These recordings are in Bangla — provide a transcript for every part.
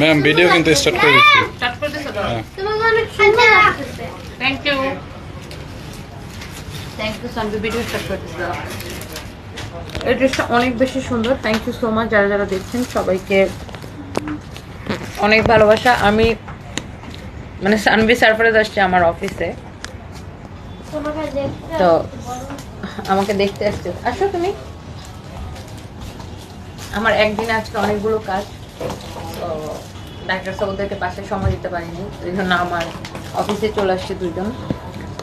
ম্যাম ভিডিও কিন্তু স্টার্ট করে দিচ্ছি। স্টার্ট করতেছো তো? হ্যাঁ তোমাকে অনেক সুন্দর থ্যাংক ইউ থ্যাংক ইউ সানবি ভিডিও স্টার্ট করতেছো এই ড্রেসটা অনেক বেশি সুন্দর। থ্যাংক ইউ সো মাচ যারা যারা দেখছেন সবাইকে অনেক ভালোবাসা। আমি মানে সানবি সারপ্রাইজ আসছে আমার অফিসে তো আমাকে দেখতে আসছে। আসো তুমি। আমার একদিনে আজকে অনেকগুলো কাজ, তো ডাক্তার সাহেব ওদেরকে পাশে সময় দিতে পারিনি এই জন্য আমার অফিসে চলে আসছে দুজন।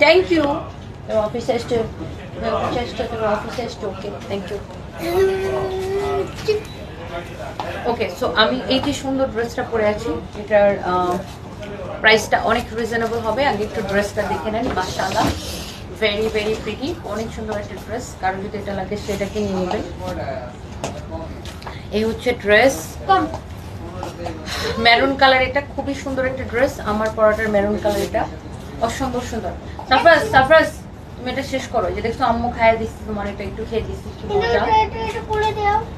থ্যাংক ইউ অফিসে আসছে অফিসে আসছে তোমার অফিসে আসছে okay thank you okay so আমি এই যে সুন্দর ড্রেসটা পরে আছি, এটার প্রাইসটা অনেক রিজনেবল হবে, আগে একটু ড্রেসটা দেখে নেন, মাশাআল্লাহ। ভেরি ভেরি প্রিটি অনেক সুন্দর একটা ড্রেস কারণ যদি এটা লাগে সেটাকে নিয়ে নেবেন। এই হচ্ছে ড্রেস মেরুন কালার এটা খুবই সুন্দর একটা ড্রেস আমার পরাটার মেরুন কালার এটা। অসম্ভব সুন্দর। সাফরাজ সাফরাজ তুমি এটা শেষ করো। যে দেখছ আম্মু খাইয়ে দিচ্ছি তোমার এটা একটু খেয়ে দিচ্ছি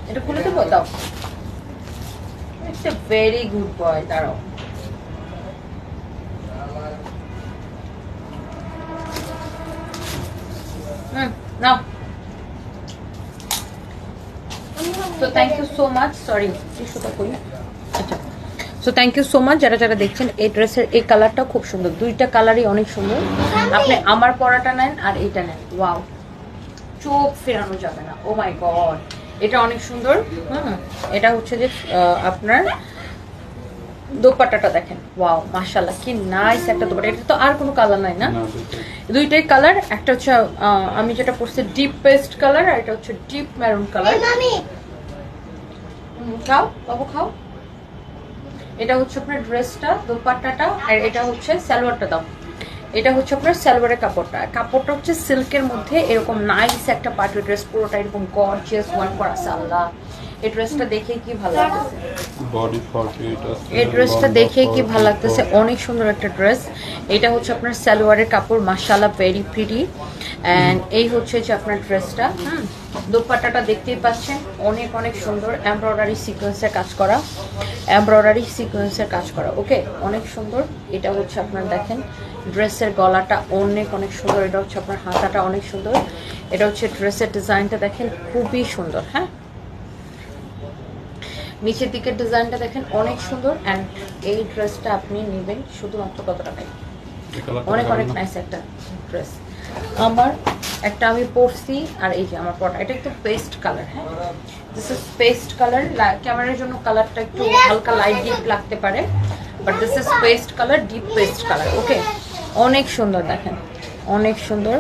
এটা খুলে দেবো? দাও। It's a very good boy দাঁড়াও। হুম নাও। তো thank you so much sorry টিস্যুটা আচ্ছা। So thank you so much যারা যারা দেখছেন এই ড্রেসের এই কালারটা খুব সুন্দর। দুইটা কালারই অনেক সুন্দর। আপনি আমার পরাটা নেন আর এইটা নেন। ওয়াও। চোখ ফেরানো যাবে না। ও মাই গড এটা অনেক সুন্দর। হুম। এটা হচ্ছে যে আপনার দোপাট্টাটা দেখেন। ওয়াও মাশাল্লাহ কি নাইস একটা দোপাট্টা। এটা তো আর কোনো কালার নাই না? দুইটাই কালার। একটা হচ্ছে আমি যেটা পরছি ডিপ পেস্ট কালার আর এটা হচ্ছে ডিপ মেরুন কালার। মামি খাও বাবু খাও। এটা হচ্ছে আপনার ড্রেসটা দোপাট্টাটা আর এটা হচ্ছে সালোয়ারটা দাও। এটা হচ্ছে আপনার সালোয়ারের কাপড়টা। কাপড়টা হচ্ছে সিল্কের মধ্যে এরকম নাইস একটা পার্টি ড্রেস পুরোটা এরকম গর্জিয়াস ওয়ান করা সাল্লা এই ড্রেসটা দেখে কি ভালো লাগতেছে? বডি এই ড্রেসটা দেখে কি 44 ভালো লাগতেছে? অনেক সুন্দর একটা ড্রেস এটা হচ্ছে আপনার সালোয়ারের কাপড় মাশাআল্লাহ ভেরি প্রিটি অ্যান্ড এই হচ্ছে যে আপনার ড্রেসটা হুম। দোপাট্টাটা দেখতেই পাচ্ছেন অনেক অনেক সুন্দর এমব্রয়ডারি সিকোয়েন্সের কাজ করা। এমব্রয়ডারি সিকোয়েন্সের কাজ করা ওকে অনেক সুন্দর এটা হচ্ছে আপনার দেখেন ড্রেসের গলাটা অনেক অনেক সুন্দর এটা হচ্ছে আপনার হাতাটা অনেক সুন্দর। এটা হচ্ছে ড্রেসের ডিজাইনটা দেখেন খুবই সুন্দর হ্যাঁ? নিচের দিকের ডিজাইনটা দেখেন অনেক সুন্দর অ্যান্ড এই ড্রেসটা আপনি নেবেন শুধুমাত্র কত টাকায়? অনেক অনেক? নাইস একটা ড্রেস আমার একটা আমি পরছি আর এই যে আমার পটা এটা একটু পেস্ট কালার হ্যাঁ? দিস ইজ পেস্ট কালার ক্যামেরার জন্য কালারটা একটু হালকা লাইট ডিপ লাগতে পারে but this is paste colour deep paste colour okay অনেক সুন্দর, দেখেন, অনেক সুন্দর,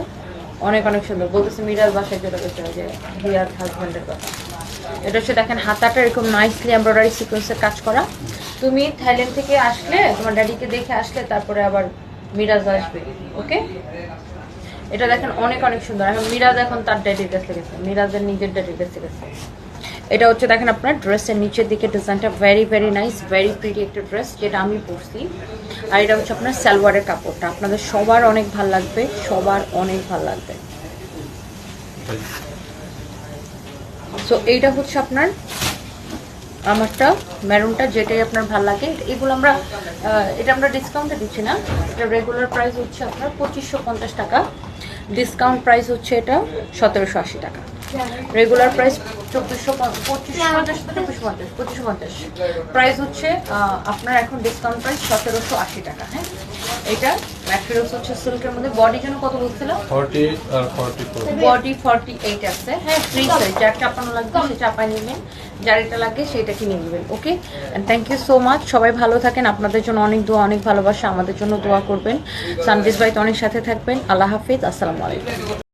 অনেক অনেক সুন্দর। বলতেছে মিরাজ বাসায় চলে গেছে যে বিয়ার হাজব্যান্ডের কথা। এটা হচ্ছে, দেখেন, হাতাটা এরকম নাইসলি এমব্রয়ডারি সিকোয়েন্সের কাজ করা। তুমি থাইল্যান্ড থেকে আসলে, তোমার ড্যাডিকে দেখে আসলে, তারপরে আবার মিরাজ আসবে ওকে এটা দেখেন অনেক অনেক সুন্দর। এখন মিরাজ এখন তার ড্যাডির কাছে গেছে মিরাজের নিজের ড্যাডির কাছে গেছে এটা হচ্ছে দেখেন আপনার ড্রেসের নিচের দিকে ডিজাইনটা very very nice very pretty একটা ড্রেস যেটা আমি পরছি। আর এটা হচ্ছে আপনার সালোয়ারের কাপড়টা। আপনাদের সবার অনেক ভালো লাগবে সবার অনেক ভালো লাগবে। সো এইটা হচ্ছে আপনার আমারটা, মেরুনটা, যেটাই আপনার ভালো লাগে, এগুলো আমরা এটা আমরা ডিসকাউন্টে দিচ্ছি না। এটা রেগুলার প্রাইস হচ্ছে আপনার পঁচিশশো টাকা। ডিসকাউন্ট প্রাইস হচ্ছে এটা সতেরোশো আশি টাকা। রেগুলার প্রাইস চব্বিশশো পঁচিশশো পঞ্চাশ চব্বিশশো পঞ্চাশ পঁচিশশো পঞ্চাশ। প্রাইস হচ্ছে আপনার এখন ডিসকাউন্ট প্রাইস সতেরোশো আশি টাকা হ্যাঁ? এটা ম্যাটেরিয়ালস হচ্ছে সিল্কের মধ্যে। বডি জন্য কত বলছিল? 48 আর 44 বডি ফর্টি এইট আছে হ্যাঁ? ফ্রি সাইজ যার চাপানো লাগবে সে চাপাই নেবেন। যার এটা লাগে সেটা কিনে নেবেন okay thank you so much সবাই ভালো থাকেন আপনাদের জন্য অনেক দোয়া অনেক ভালোবাসা। আমাদের জন্য দোয়া করবেন। সানবিজ ভাই তো অনেক সাথে থাকবেন। আল্লাহ হাফিজ আসসালামু আলাইকুম।